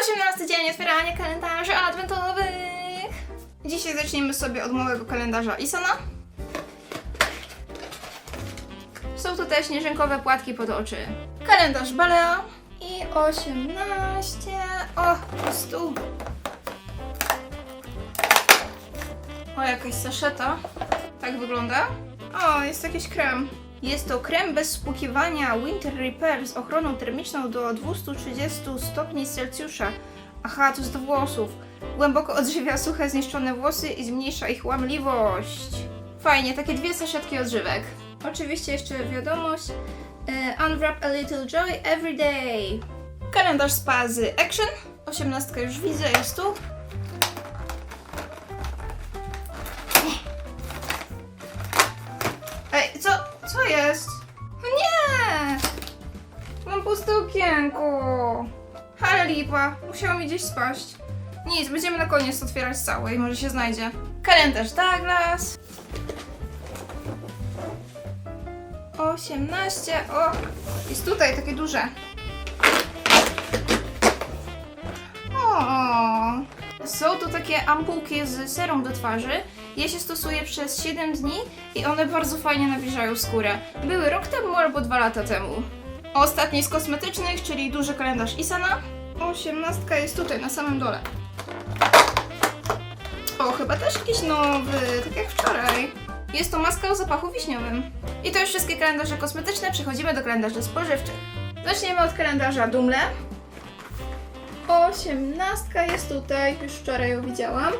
18 dzień otwierania kalendarzy adwentowych. Dzisiaj zaczniemy sobie od małego kalendarza Isona. Są tutaj śnieżynkowe płatki pod oczy. Kalendarz Balea i 18. O, stu. O, jakaś saszeta. Tak wygląda. O, jest jakiś krem. Jest to krem bez spłukiwania Winter Repair z ochroną termiczną do 230 stopni Celsjusza. Aha, to jest do włosów. Głęboko odżywia suche, zniszczone włosy i zmniejsza ich łamliwość. Fajnie, takie dwie saszetki odżywek. Oczywiście jeszcze wiadomość. E, unwrap a little joy every day. Kalendarz spa z Action. 18 już widzę, jest tu. Mam puste okienko. Ale lipa, musiało mi gdzieś spaść. Nic, będziemy na koniec otwierać całe i może się znajdzie. Kalendarz Douglas. 18, o! Jest tutaj takie duże. O! Są to takie ampułki z serum do twarzy. Je się stosuje przez 7 dni i one bardzo fajnie nawilżają skórę. Były rok temu albo dwa lata temu. Ostatni z kosmetycznych, czyli duży kalendarz Isana. 18 jest tutaj na samym dole. O, chyba też jakiś nowy, tak jak wczoraj. Jest to maska o zapachu wiśniowym. I to już wszystkie kalendarze kosmetyczne, przechodzimy do kalendarzy spożywczych. Zaczniemy od kalendarza Dumle. Osiemnastka jest tutaj, już wczoraj ją widziałam.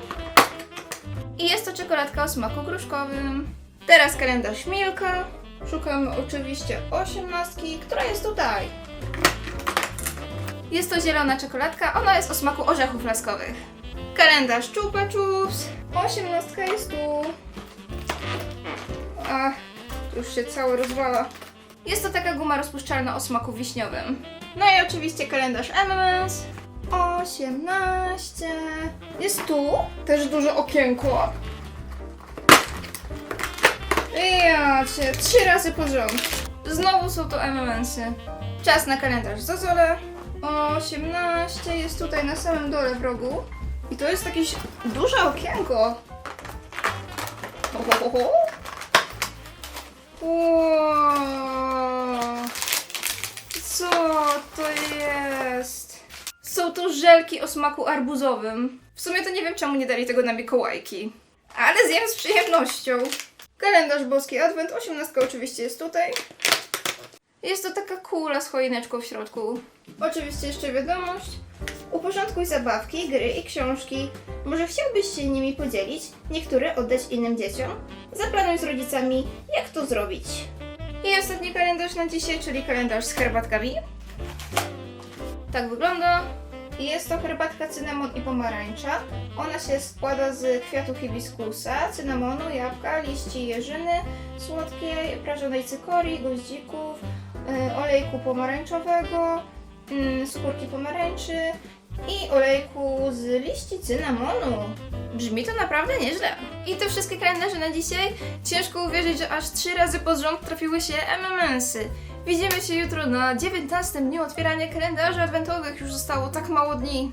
I jest to czekoladka o smaku gruszkowym. Teraz kalendarz Milka. Szukamy oczywiście osiemnastki, która jest tutaj. Jest to zielona czekoladka, ona jest o smaku orzechów laskowych. Kalendarz Chupa Chups. Osiemnastka jest tu. Ach, już się cały rozwala. Jest to taka guma rozpuszczalna o smaku wiśniowym. No i oczywiście kalendarz M&M's. 18. Jest tu też duże okienko. Ja cię, trzy razy pod rząd. Znowu są to M&M'sy. Czas na kalendarz Zozole. 18 jest tutaj na samym dole w rogu. I to jest jakieś duże okienko. Ho, ho, ho. Co to jest? Są to żelki o smaku arbuzowym. W sumie to nie wiem, czemu nie dali tego na Mikołajki. Ale zjem z przyjemnością. Kalendarz Boski Advent, 18 oczywiście jest tutaj. Jest to taka kula z choineczką w środku. Oczywiście jeszcze wiadomość. Uporządkuj zabawki, gry i książki. Może chciałbyś się nimi podzielić, niektóre oddać innym dzieciom? Zaplanuj z rodzicami, jak to zrobić. I ostatni kalendarz na dzisiaj, czyli kalendarz z herbatkami. Tak wygląda. Jest to herbatka cynamon i pomarańcza. Ona się składa z kwiatu hibiskusa, cynamonu, jabłka, liści jeżyny słodkiej, prażonej cykorii, goździków, y, olejku pomarańczowego, mm, skórki pomarańczy i olejku z liści cynamonu. Brzmi to naprawdę nieźle. I te wszystkie kalendarze na dzisiaj. Ciężko uwierzyć, że aż trzy razy pod rząd trafiły się MMS-y. Widzimy się jutro na 19 dniu otwierania kalendarzy adwentowych. Już zostało tak mało dni.